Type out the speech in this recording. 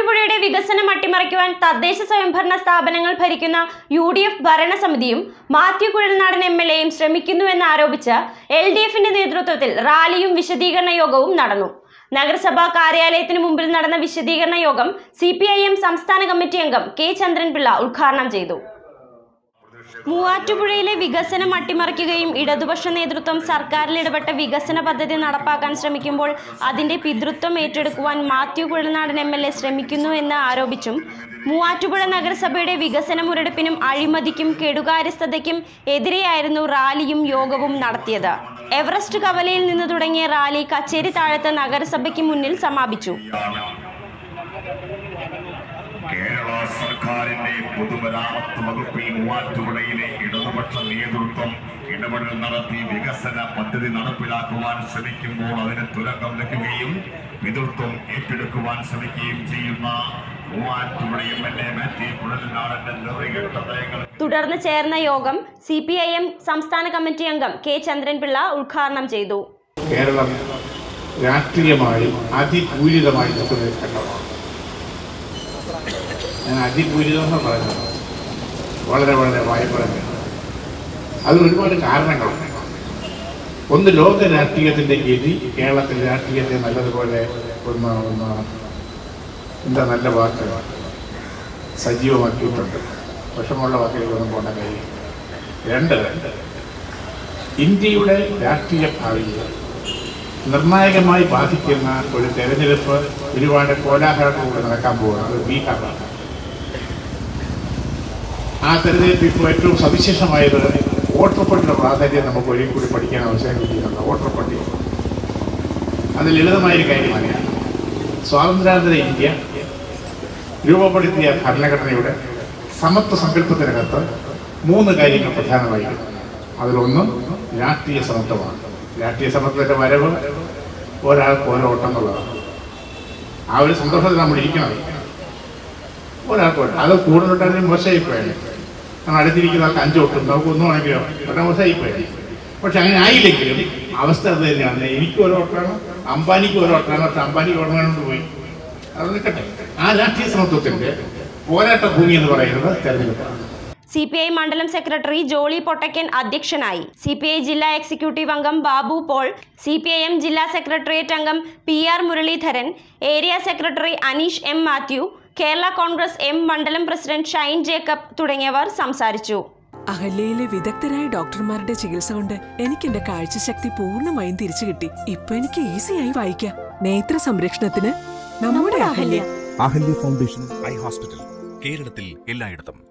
മൂവാറ്റുപുഴയുടെ വികസനം അട്ടിമറിക്കുവാൻ തദ്ദേശ സ്വയംഭരണ സ്ഥാപനങ്ങൾ ഭരിക്കുന്ന യു ഡി എഫ് ഭരണസമിതിയും മാത്യു കുഴൽനാടൻ എം എൽ എയും ശ്രമിക്കുന്നുവെന്ന് ആരോപിച്ച് എൽ ഡി എഫിന്റെ നേതൃത്വത്തിൽ റാലിയും വിശദീകരണ യോഗവും നടന്നു. നഗരസഭാ കാര്യാലയത്തിന് മുമ്പിൽ നടന്ന വിശദീകരണ യോഗം സി സംസ്ഥാന കമ്മിറ്റി അംഗം കെ ചന്ദ്രൻപിള്ള ഉദ്ഘാടനം ചെയ്തു. മൂവാറ്റുപുഴയിലെ വികസനം അട്ടിമറിക്കുകയും ഇടതുപക്ഷ നേതൃത്വം സർക്കാരിൽ ഇടപെട്ട വികസന പദ്ധതി നടപ്പാക്കാൻ ശ്രമിക്കുമ്പോൾ അതിന്റെ പിതൃത്വം ഏറ്റെടുക്കുവാൻ Mathew Kuzhalnadan M L A ശ്രമിക്കുന്നു എന്ന് ആരോപിച്ചും മൂവാറ്റുപുഴ നഗരസഭയുടെ വികസന മുരടിപ്പിനും അഴിമതിക്കും കെടുകാര്യസ്ഥതയ്ക്കും എതിരെയായിരുന്നു റാലിയും യോഗവും നടത്തിയത്. എവറസ്റ്റ് കവലയിൽ നിന്ന് തുടങ്ങിയ റാലി കച്ചേരി താഴത്ത് നഗരസഭയ്ക്ക് മുന്നിൽ സമാപിച്ചു. കേരള സർക്കാരിന്റെ പൊതുമരാമത്ത് വകുപ്പിൽ മൂവാറ്റുപുഴയിലെ ഇടതുപക്ഷ നേതൃത്വം ഇടപെടൽ നടത്തി വികസന പദ്ധതി നടപ്പിലാക്കുവാൻ ശ്രമിക്കുമ്പോൾ അതിന് തുരങ്കം വെക്കുകയും പിതൃത്വം ഏറ്റെടുക്കുവാൻ ശ്രമിക്കുകയും ചെയ്യുന്ന തുടർന്ന് ചേർന്ന യോഗം സി പി ഐ എം സംസ്ഥാന കമ്മിറ്റി അംഗം കെ ചന്ദ്രൻപിള്ള ഉദ്ഘാടനം ചെയ്തു. കേരളം രാഷ്ട്രീയമായി അതിപൂരിതമായി നിൽക്കുന്ന ഒരു ഘട്ടമാണ്. ഞാൻ അതിപൂരിതമെന്ന് പറയുന്നത് വളരെ വളരെ വായ്പറഞ്ഞു. അത് ഒരുപാട് കാരണങ്ങളുണ്ട് ഒന്ന് ലോക രാഷ്ട്രീയത്തിന്റെ ഗതി കേരളത്തിലെ രാഷ്ട്രീയത്തെ നല്ലതുപോലെ ഒന്ന് ഒന്ന് എന്താ നല്ല വാക്ക്? സജീവമാക്കിയിട്ടുണ്ട്. വിഷമമുള്ള വാക്കുകളൊന്നും പോകേണ്ട കാര്യം. രണ്ട് ഇന്ത്യയുടെ രാഷ്ട്രീയ ഭാവിയെ നിർണായകമായി ബാധിക്കുന്ന ഒരു തെരഞ്ഞെടുപ്പ് ഒരുപാട് കോലാഹലങ്ങളിലൂടെ നടക്കാൻ പോകുന്നത് ബീഹാറാണ്. ആ തെരഞ്ഞെടുപ്പ് ഇപ്പോൾ ഏറ്റവും സവിശേഷമായത് വോട്ടർ പട്ടിയുടെ പ്രാധാന്യം നമുക്ക് ഒരിക്കൽ കൂടി പഠിക്കാൻ അവസരം കിട്ടിയിട്ടുണ്ട്. വോട്ടർ പട്ടിക അത് ലളിതമായൊരു കാര്യമാണ് സ്വാതന്ത്ര്യാനന്തര ഇന്ത്യ രൂപപ്പെടുത്തിയ ഭരണഘടനയുടെ സമത്വ സങ്കല്പത്തിനകത്ത് മൂന്ന് കാര്യങ്ങൾ പ്രധാനമായിരുന്നു അതിലൊന്ന് രാഷ്ട്രീയ സമത്വമാണ്. രാഷ്ട്രീയ സമത്വത്തിന്റെ വരവ് ഒരാൾക്ക് ഓരോ ഓട്ടം എന്നുള്ളതാണ്. ആ ഒരു സന്തോഷത്തിൽ നമ്മൾ ഇരിക്കണം. ഒരാൾക്ക് ഓട്ടം അത് കൂടുതലുണ്ടെങ്കിൽ മോശമായി പോയാൽ നമ്മൾ അടുത്തിരിക്കുന്ന ആൾക്ക് അഞ്ച് തൊട്ടും നമുക്ക് ഒന്നും ആണെങ്കിലും ഒട്ടം മോശമായി പോയാൽ പക്ഷെ അങ്ങനെ ആയില്ലെങ്കിലും അവസ്ഥ അത് തന്നെയാണ്. എനിക്ക് ഒരു ഓട്ടാണ് അംബാനിക്ക് ഒരു ഓട്ടാണ് പക്ഷെ അംബാനിക്ക് ഓടണോണ്ട് പോയി. അത് നിൽക്കട്ടെ. ആ രാഷ്ട്രീയ സമത്വത്തിന്റെ പോരാട്ട ഭൂമി എന്ന് പറയുന്നത് തെരഞ്ഞെടുപ്പാണ്. സി പി ഐ മണ്ഡലം സെക്രട്ടറി ജോളി പൊട്ടക്കൻ അധ്യക്ഷനായി. സി പി ഐ ജില്ലാ എക്സിക്യൂട്ടീവ് അംഗം Babu Paul C P I M ജില്ലാ സെക്രട്ടേറിയറ്റ് അംഗം P R Muraleedharan area secretary Aneesh M Mathew Kerala Congress M മണ്ഡലം പ്രസിഡന്റ് ഷൈൻ ജേക്കബ് തുടങ്ങിയവർ സംസാരിച്ചു. അഹല്യയിലെ വിദഗ്ധരായ ഡോക്ടർമാരുടെ ചികിത്സ കൊണ്ട് എനിക്ക് എന്റെ കാഴ്ചശക്തി പൂർണമായും തിരിച്ചു കിട്ടി. ഇപ്പൊ എനിക്ക് ഈസിയായി വായിക്കാം. നേത്ര സംരക്ഷണത്തിന് നമ്മുടെ Ahalya. Ahalya foundation eye hospital കേരളത്തിൽ എല്ലായിടത്തും.